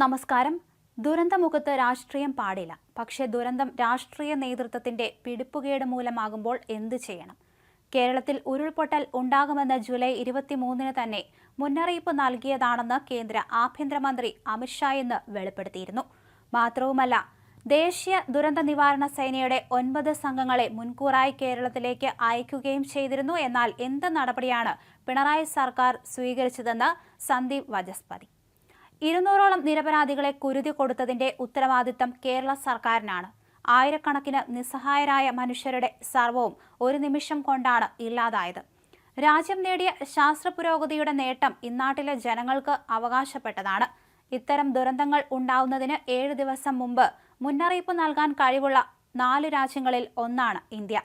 നമസ്കാരം. ദുരന്തമുഖത്ത് രാഷ്ട്രീയം പാടില്ല. പക്ഷേ ദുരന്തം രാഷ്ട്രീയ നേതൃത്വത്തിന്റെ പിടിപ്പുകേട് മൂലമാകുമ്പോൾ എന്തു ചെയ്യണം? കേരളത്തിൽ ഉരുൾപൊട്ടൽ ഉണ്ടാകുമെന്ന് ജൂലൈ ഇരുപത്തിമൂന്നിന് തന്നെ മുന്നറിയിപ്പ് നൽകിയതാണെന്ന് കേന്ദ്ര ആഭ്യന്തരമന്ത്രി അമിത്ഷാ ഇന്ന് വെളിപ്പെടുത്തിയിരുന്നു. മാത്രവുമല്ല ദേശീയ ദുരന്ത നിവാരണ സേനയുടെ ഒൻപത് സംഘങ്ങളെ മുൻകൂറായി കേരളത്തിലേക്ക് അയക്കുകയും ചെയ്തിരുന്നു. എന്നാൽ എന്ത് നടപടിയാണ് പിണറായി സർക്കാർ സ്വീകരിച്ചതെന്ന് സന്ദീപ് വചസ്പതി ഇരുന്നൂറോളം നിരപരാധികളെ കുരുതി കൊടുത്തതിന്റെ ഉത്തരവാദിത്തം കേരള സർക്കാരിനാണ്. ആയിരക്കണക്കിന് നിസ്സഹായരായ മനുഷ്യരുടെ സർവവും ഒരു നിമിഷം കൊണ്ടാണ് ഇല്ലാതായത്. രാജ്യം നേടിയ ശാസ്ത്ര പുരോഗതിയുടെ നേട്ടം ഇന്നാട്ടിലെ ജനങ്ങൾക്ക് അവകാശപ്പെട്ടതാണ്. ഇത്തരം ദുരന്തങ്ങൾ ഉണ്ടാവുന്നതിന് ഏഴ് ദിവസം മുമ്പ് മുന്നറിയിപ്പ് നൽകാൻ കഴിവുള്ള നാല് രാജ്യങ്ങളിൽ ഒന്നാണ് ഇന്ത്യ.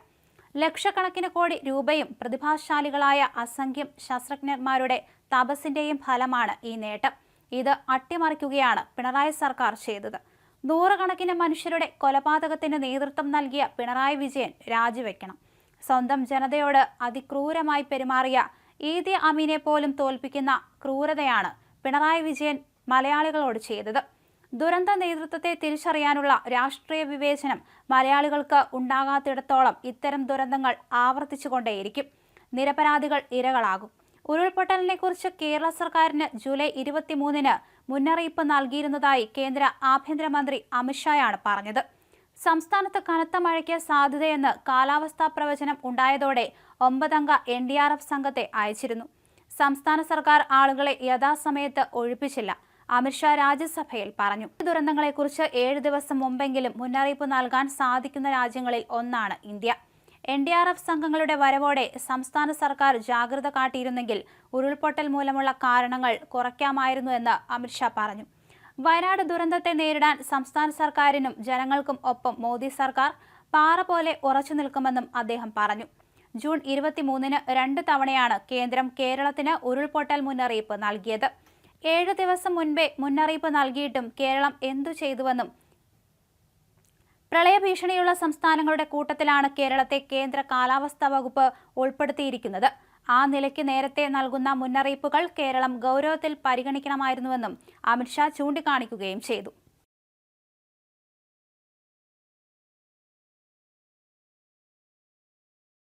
ലക്ഷക്കണക്കിന് കോടി രൂപയും പ്രതിഭാശാലികളായ അസംഖ്യം ശാസ്ത്രജ്ഞന്മാരുടെ തപസ്സിന്റെയും ഫലമാണ് ഈ നേട്ടം. ഇത് അട്ടിമറിക്കുകയാണ് പിണറായി സർക്കാർ ചെയ്തത്. നൂറുകണക്കിന് മനുഷ്യരുടെ കൊലപാതകത്തിന് നേതൃത്വം നൽകിയ പിണറായി വിജയൻ രാജിവെക്കണം. സ്വന്തം ജനതയോട് അതിക്രൂരമായി പെരുമാറിയ ഈദി അമീനെ പോലും തോൽപ്പിക്കുന്ന ക്രൂരതയാണ് പിണറായി വിജയൻ മലയാളികളോട് ചെയ്തത്. ദുരന്ത നേതൃത്വത്തെ തിരിച്ചറിയാനുള്ള രാഷ്ട്രീയ വിവേചനം മലയാളികൾക്ക് ഉണ്ടാകാത്തിടത്തോളം ഇത്തരം ദുരന്തങ്ങൾ ആവർത്തിച്ചുകൊണ്ടേയിരിക്കും. നിരപരാധികൾ ഇരകളാകും. ഉരുൾപൊട്ടലിനെ കുറിച്ച് കേരള സർക്കാരിന് ജൂലൈ ഇരുപത്തിമൂന്നിന് മുന്നറിയിപ്പ് നൽകിയിരുന്നതായി കേന്ദ്ര ആഭ്യന്തരമന്ത്രി അമിത്ഷായാണ് പറഞ്ഞത്. സംസ്ഥാനത്ത് കനത്ത മഴയ്ക്ക് സാധ്യതയെന്ന് കാലാവസ്ഥാ പ്രവചനം ഉണ്ടായതോടെ ഒമ്പതംഗ എൻ ഡി ആർ എഫ് സംഘത്തെ അയച്ചിരുന്നു. സംസ്ഥാന സർക്കാർ ആളുകളെ യഥാസമയത്ത് ഒഴിപ്പിച്ചില്ല അമിത്ഷാ രാജ്യസഭയിൽ പറഞ്ഞു. ദുരന്തങ്ങളെക്കുറിച്ച് ഏഴ് ദിവസം മുമ്പെങ്കിലും മുന്നറിയിപ്പ് നൽകാൻ സാധിക്കുന്ന രാജ്യങ്ങളിൽ ഒന്നാണ് India. N D R F സംഘങ്ങളുടെ വരവോടെ സംസ്ഥാന സർക്കാർ ജാഗ്രത കാട്ടിയിരുന്നെങ്കിൽ ഉരുൾപൊട്ടൽ മൂലമുള്ള കാരണങ്ങൾ കുറയ്ക്കാമായിരുന്നു എന്ന് അമിത്ഷാ പറഞ്ഞു. വയനാട് ദുരന്തത്തെ നേരിടാൻ സംസ്ഥാന സർക്കാരിനും ജനങ്ങൾക്കും ഒപ്പം മോദി സർക്കാർ പാറ പോലെ ഉറച്ചു നിൽക്കുമെന്നും അദ്ദേഹം പറഞ്ഞു. ജൂൺ ഇരുപത്തിമൂന്നിന് രണ്ട് തവണയാണ് കേന്ദ്രം കേരളത്തിന് ഉരുൾപൊട്ടൽ മുന്നറിയിപ്പ് നൽകിയത്. ഏഴ് ദിവസം മുൻപേ മുന്നറിയിപ്പ് നൽകിയിട്ടും കേരളം എന്തു ചെയ്തുവെന്നും പ്രളയഭീഷണിയുള്ള സംസ്ഥാനങ്ങളുടെ കൂട്ടത്തിലാണ് കേരളത്തെ കേന്ദ്ര കാലാവസ്ഥാ വകുപ്പ് ഉൾപ്പെടുത്തിയിരിക്കുന്നത്. ആ നിലയ്ക്ക് നേരത്തെ നൽകുന്ന മുന്നറിയിപ്പുകൾ കേരളം ഗൗരവത്തിൽ പരിഗണിക്കണമായിരുന്നുവെന്നും അമിത്ഷാ ചൂണ്ടിക്കാണിക്കുകയും ചെയ്തു.